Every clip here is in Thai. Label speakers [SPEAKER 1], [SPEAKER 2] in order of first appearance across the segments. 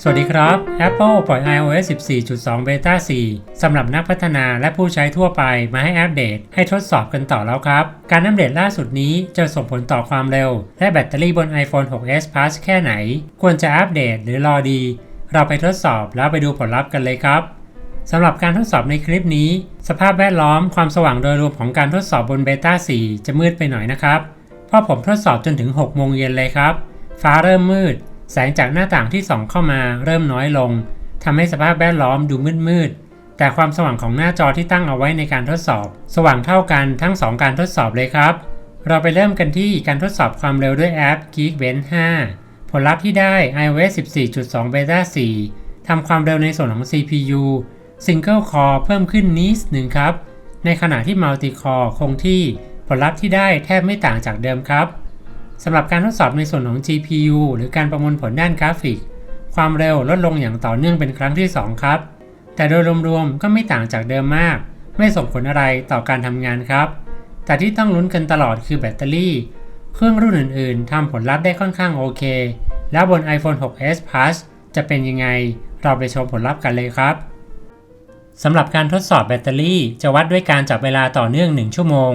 [SPEAKER 1] สวัสดีครับ Apple ปล่อย iOS 14.2 Beta 4 สำหรับนักพัฒนาและผู้ใช้ทั่วไปมาให้อัปเดต ให้ทดสอบกันต่อแล้วครับ การอัปเดตล่าสุดนี้จะส่งผลต่อความเร็ว และแบตเตอรี่บน iPhone 6s Plus แค่ไหน ควรจะอัปเดตหรือรอดี เราไปทดสอบแล้วไปดูผลลัพธ์กันเลยครับสำหรับการทดสอบในคลิปนี้ สภาพแวดล้อมความสว่างโดยรวมของการทดสอบบนเบต้า4จะมืดไปหน่อยนะครับ เพราะผมทดสอบจนถึง 6 โมงเย็นเลยครับ ฟ้าเริ่มมืด แสงจากหน้าต่างที่ส่องเข้ามาเริ่มน้อยลงทำให้สภาพแวดล้อมดูมืดๆ แต่ความสว่างของหน้าจอที่ตั้งเอาไว้ในการทดสอบ สว่างเท่ากันทั้ง 2 การทดสอบเลยครับ เราไปเริ่มกันที่การทดสอบความเร็วด้วยแอป Geekbench 5 ผลลัพธ์ที่ได้ iOS 14.2 Beta 4ทำความเร็วในส่วนของ CPU Single Core เพิ่มขึ้นนิดหนึ่งครับ ในขณะที่ Multi Core คงที่ผลลัพธ์ที่ได้แทบไม่ต่างจากเดิมครับ สำหรับการทดสอบในส่วนของ GPU หรือการประมวลผลด้านกราฟิก ความเร็วลดลงอย่างต่อเนื่องเป็นครั้งที่ 2 ครับ แต่โดยรวมๆก็ไม่ต่างจากเดิมมาก ไม่ส่งผลอะไรต่อการทำงานครับ แต่ที่ต้องลุ้นกันตลอดคือแบตเตอรี่ เครื่องรุ่นอื่นๆทำผลลัพธ์ได้ค่อนข้างโอเค แล้วบน iPhone 6s Plus จะเป็นยังไง เราไปชมผลลัพธ์กันเลยครับสำหรับการทดสอบแบตเตอรี่จะวัดด้วยการจับเวลาต่อเนื่อง 1 ชั่วโมง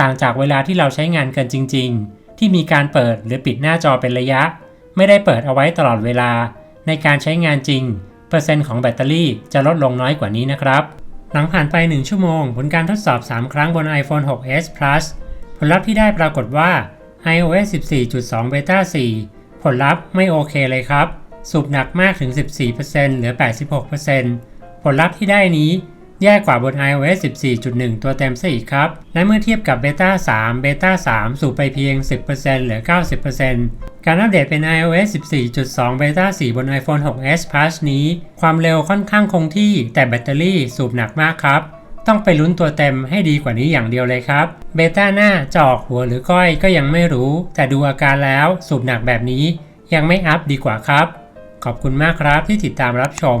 [SPEAKER 1] ต่างจากเวลาที่เราใช้งานกันจริง ๆ ที่มีการเปิดหรือปิดหน้าจอเป็นระยะ ไม่ได้เปิดเอาไว้ตลอดเวลา ในการใช้งานจริง เปอร์เซ็นต์ของแบตเตอรี่จะลดลงน้อยกว่านี้นะครับ หลังผ่านไป 1 ชั่วโมง ผลการทดสอบ 3 ครั้งบน iPhone 6s Plus ผลลัพธ์ที่ได้ปรากฏว่า iOS 14.2 Beta 4 ผลลัพธ์ไม่โอเคเลยครับ สูบหนักมากถึง 14%เหลือ 86%ผลลัพธ์ที่ได้นี้ แย่กว่าบน iOS 14.1 ตัวเต็มซะอีกครับ และเมื่อเทียบกับ Beta 3 Beta 3 สูบไปเพียง 10%เหลือ 90%การอัปเดตเป็น iOS 14.2 Beta 4 บน iPhone 6s Plus นี้ ความเร็วค่อนข้างคงที่ แต่แบตเตอรี่สูบหนักมากครับ ต้องไปลุ้นตัวเต็มให้ดีกว่านี้อย่างเดียวเลยครับเบต้าหน้าจะออกหัวหรือก้อยก็ยังไม่รู้ แต่ดูอาการแล้วสูบหนักแบบนี้ยังไม่อัพดีกว่าครับ ขอบคุณมากครับที่ติดตามรับชม